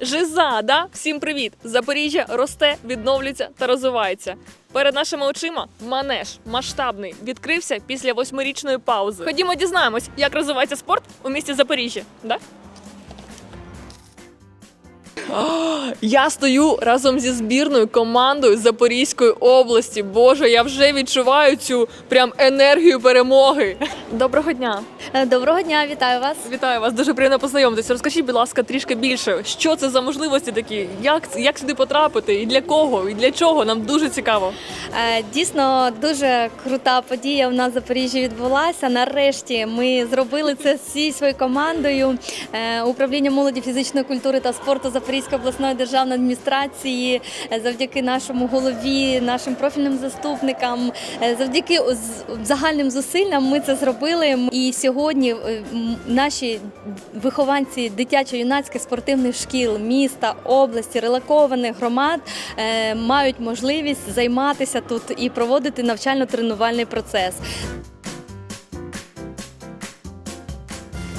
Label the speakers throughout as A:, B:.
A: Жиза, да? Всім привіт! Запоріжжя росте, відновлюється та розвивається. Перед нашими очима манеж масштабний відкрився після восьмирічної паузи. Ходімо дізнаємось, як розвивається спорт у місті Запоріжжя. Да? Я стою разом зі збірною командою Запорізької області. Боже, я вже відчуваю цю прям енергію перемоги. Доброго дня!
B: Е, Доброго дня, вітаю вас.
A: Вітаю вас, дуже приємно познайомитися. Розкажіть, будь ласка, трішки більше. Що це за можливості такі? Як, як сюди потрапити? І для кого? І для чого? Нам дуже цікаво.
B: Е, Дійсно дуже крута подія у нас в Запоріжжі відбулася. Нарешті ми зробили це всією своєю командою. Е, Управління молоді, фізичної культури та спорту Запорізької обласної державної адміністрації, завдяки нашому голові, нашим профільним заступникам, завдяки загальним зусиллям ми це зробили. І сьогодні е, м, наші вихованці дитячо-юнацьких спортивних шкіл міста, області, релакованих громад е, мають можливість займатися тут і проводити навчально-тренувальний процес.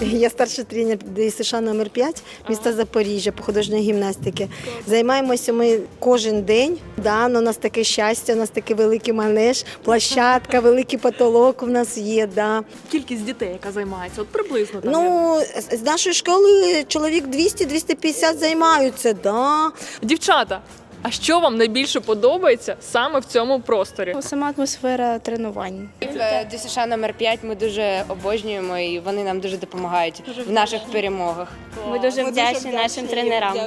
C: Я старший тренер ДСШ номер 5 міста Запоріжжя по художньої гімнастики. Займаємося ми кожен день. Да, ну, у нас таке щастя, у нас такий великий манеж, площадка, великий потолок у нас є. Да.
A: Кількість дітей, яка займається, от приблизно там.
C: Ну, з нашої школи чоловік 200-250 займаються. Да.
A: Дівчата, а що вам найбільше подобається саме в цьому просторі?
D: Сама атмосфера тренувань.
E: В ДСШ номер 5 ми дуже обожнюємо і вони нам дуже допомагають в наших перемогах.
D: Ми дуже вдячні нашим тренерам.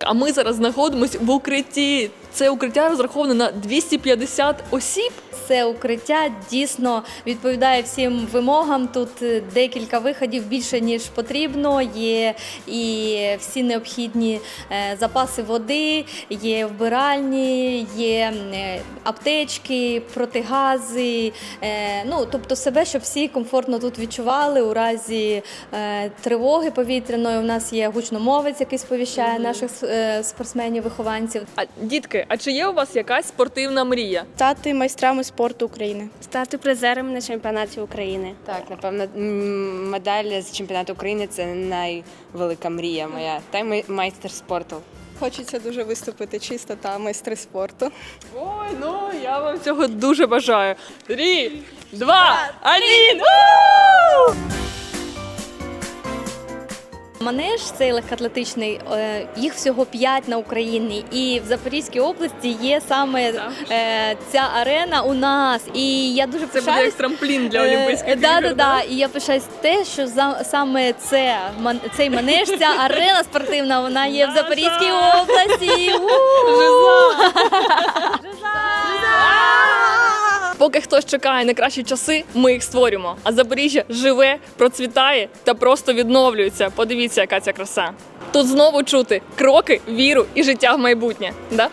A: А ми зараз знаходимося в укритті. Це укриття розраховане на 250 осіб.
B: Це укриття дійсно відповідає всім вимогам. Тут е, декілька виходів більше ніж потрібно. Є і всі необхідні е, запаси води, є вбиральні, є е, аптечки, протигази. Ну тобто себе, щоб всі комфортно тут відчували у разі тривоги повітряної. У нас є гучномовець, який сповіщає наших е, спортсменів-вихованців.
A: А дітки, а чи є у вас якась спортивна мрія?
D: Стати майстрами спорту України.
F: Стати призером на чемпіонаті України.
E: Так, напевно, медаль з чемпіонату України це найвелика мрія моя. Та й майстер спорту.
D: Хочеться дуже виступити чисто та майстри спорту.
A: Ой, ну я вам цього дуже бажаю. Три, два, один!
B: Манеж цей легкоатлетичний, е, їх всього п'ять на Україні, і в Запорізькій області є саме е, ця арена у нас. І я дуже
A: Це буде як трамплін для Олімпійських
B: Е, да,
A: ігор.
B: да, да. І я пишаюсь те, що за саме це цей манеж, ця арена спортивна, вона є в Запорізькій області.
A: Поки хтось чекає на кращі часи, ми їх створюємо. А Запоріжжя живе, процвітає та просто відновлюється. Подивіться, яка ця краса. Тут знову чути кроки, віру і життя в майбутнє. Да?